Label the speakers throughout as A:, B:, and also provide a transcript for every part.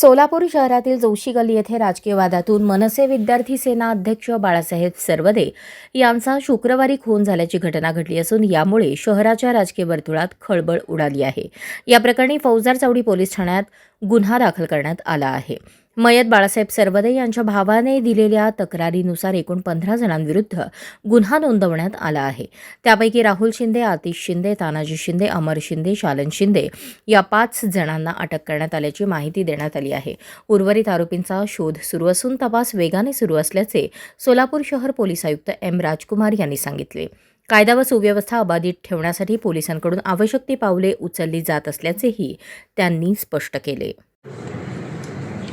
A: सोलापूर शहरातील जोशी गल्ली येथे राजकीय वादातून मनसे विद्यार्थी सेना अध्यक्ष बाळासाहेब सर्वदे यांचा शुक्रवारी खून झाल्याची घटना घडली असून यामुळे शहराच्या राजकीय वर्तुळात खळबळ उडाली आहे. या प्रकरणी फौजदार चौडी पोलीस ठाण्यात गुन्हा दाखल करण्यात आला आहे. मयत बाळासाहेब सरवदे यांच्या भावाने दिलेल्या तक्रारीनुसार एकूण पंधरा जणांविरुद्ध गुन्हा नोंदवण्यात आला आहे. त्यापैकी राहुल शिंदे आतिश शिंदे तानाजी शिंदे अमर शिंदे शालन शिंदे या पाच जणांना अटक करण्यात आल्याची माहिती देण्यात आली आहे. उर्वरित आरोपींचा शोध सुरू असून तपास वेगाने सुरू असल्याचे सोलापूर शहर पोलीस आयुक्त एम राजकुमार यांनी सांगितले. कायदा व सुव्यवस्था अबाधित ठेवण्यासाठी पोलिसांकडून आवश्यक ती पावले उचलली जात असल्याचेही त्यांनी स्पष्ट केले.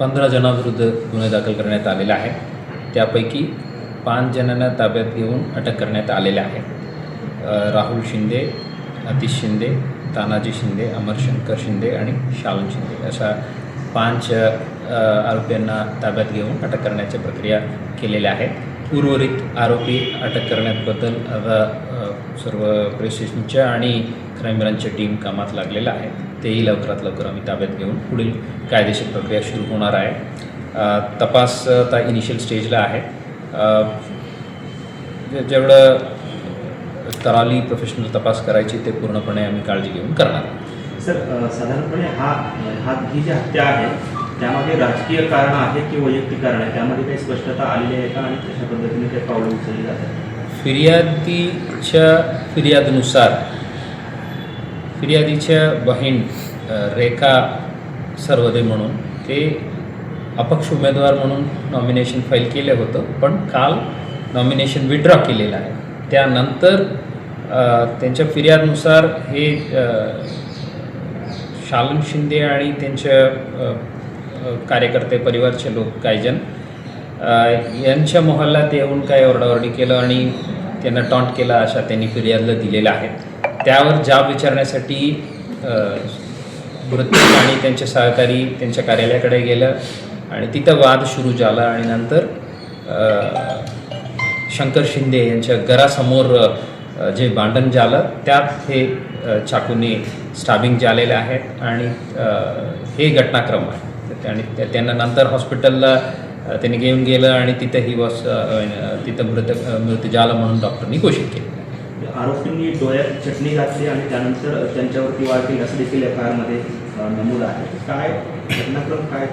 B: पंधरा जणांविरुद्ध गुन्हे दाखल करण्यात आलेला आहे त्यापैकी पाच जणांना ताब्यात घेऊन अटक करण्यात आलेल्या आहे. राहुल शिंदे अतिश शिंदे तानाजी शिंदे अमरशंकर शिंदे आणि शालन शिंदे अशा पाच आरोपींना ताब्यात घेऊन अटक करण्याच्या प्रक्रिया केलेल्या आहेत. उर्वरित आरोपी अटक करण्याबद्दल आता सर्व पोलीस आणि क्राईम ब्रांचच्या टीम कामात लागलेल्या आहे. तेही लवकरात लवकर आम्ही ताब्यात घेऊन पुढील कायदेशीर प्रक्रिया सुरू होणार आहे. तपास आता इनिशियल स्टेजला आहे. जेवढं तराली प्रोफेशनल तपास करायची ते पूर्णपणे आम्ही काळजी घेऊन करणार.
C: सर साधारणपणे हा हा ही जी हत्या आहे त्यामध्ये राजकीय कारण आहे की वैयक्तिक कारण आहे त्यामध्ये काही स्पष्टता आलेली आहे का? आणि कशा पद्धतीने ते पावलं उचलली जातात
B: फिर्यादीच्या फिर्यादनुसार फिर्यादीच्या बहीण रेखा सर्वदे म्हणून ते अपक्ष उमेदवार म्हणून नॉमिनेशन फाईल केलं होतं पण काल नॉमिनेशन विड्रॉ केलेलं आहे. त्यानंतर त्यांच्या फिर्यादनुसार हे अ, शालन शिंदे आणि त्यांच्या कार्यकर्ते परिवारचे लोक काही जण यांच्या मोहल्ल्यात येऊन काही ओरडाओरडी केलं आणि त्यांना टॉन्ट केला अशा त्यांनी फिर्यादला दिलेल्या आहेत. त्यावर जाब विचारण्यासाठी अ, मृत्यू आणि त्यांचे सहकारी त्यांच्या कार्यालयाकडे गेलं आणि तिथं वाद सुरू झाला आणि नंतर शंकर शिंदे यांच्या घरासमोर जे भांडण झालं त्यात हे चाकूने स्टाबिंग झालेले आहेत आणि हे घटनाक्रम आहे. आणि त्या- त्यांना नंतर हॉस्पिटलला त्यांनी घेऊन गेलं आणि तिथं ही वॉस तिथं मृत मृत्यू झाला म्हणून डॉक्टरनी घोषित केलं.
C: आरोपींनी डोळ्यात चटणी घातली आणि त्यानंतर त्यांच्यावरती वाढ केली असं देखील एफ आय आरमध्ये नमूद आहे. काय घटनाक्रम काय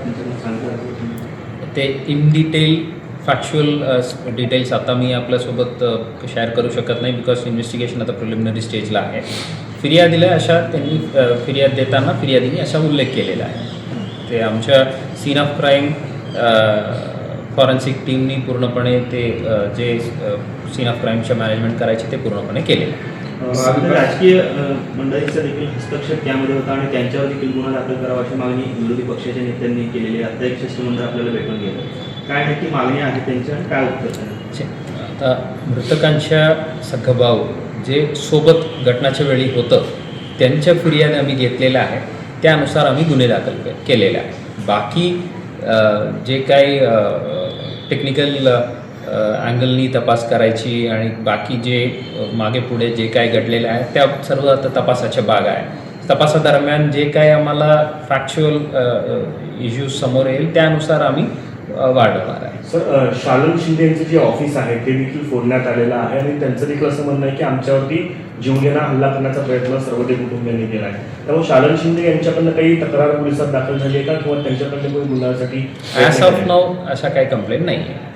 C: सांगता
B: ते इन डिटेल फॅक्च्युअल डिटेल्स आता मी आपल्यासोबत शेअर करू शकत नाही बिकॉज इन्व्हेस्टिगेशन आता प्रिलिमिनरी स्टेजला आहे. फिर्यादीला अशा त्यांनी फिर्याद देताना फिर्यादीने असा उल्लेख केलेला आहे. ते आमच्या सीन ऑफ क्राईम फॉरेन्सिक टीमनी पूर्णपणे ते जे सीन ऑफ क्राईमच्या मॅनेजमेंट करायचे ते पूर्णपणे केलेलं.
C: अ, राजकीय मंडळीचा देखील हस्तक्षेप त्यामध्ये होता आणि त्यांच्यावर देखील गुन्हा दाखल करावा अशी मागणी विरोधी पक्षाच्या नेत्यांनी केलेली आता एक शिष्टमंडळ आपल्याला भेटून गेलं. काय नक्की मागणी आहे त्यांची आणि काय उत्तर.
B: आता मृतकांच्या सखभाऊ जे सोबत घटनाच्या वेळी होतं त्यांच्या फिर्याद आम्ही घेतलेल्या आहे त्यानुसार आम्ही गुन्हे दाखल के- केलेले आहे बाकी जे काही टेक्निकल अँगलनी तपास करायची आणि बाकी जे मागे पुढे जे काय घडलेलं आहे त्या सर्व आता तपासाच्या भाग आहे. तपासादरम्यान जे काय आम्हाला फॅक्च्युअल इश्यूज समोर येईल त्यानुसार आम्ही वाढवणार आहे.
D: सर शालन शिंदे यांचं जे ऑफिस आहे ते देखील फोडण्यात आलेलं आहे आणि त्यांचं देखील असं म्हणणं आहे की आमच्यावरती जीवघेणा हल्ला करण्याचा प्रयत्न सर्वते कुटुंबियांनी केला आहे त्यामुळे शालन शिंदे यांच्याकडनं काही तक्रार पोलिसात दाखल झाली आहे का? किंवा त्यांच्याकडनं कोणी गुन्ह्यासाठी
B: ॲज ऑफ नाव अशा काही कंप्लेंट नाही आहे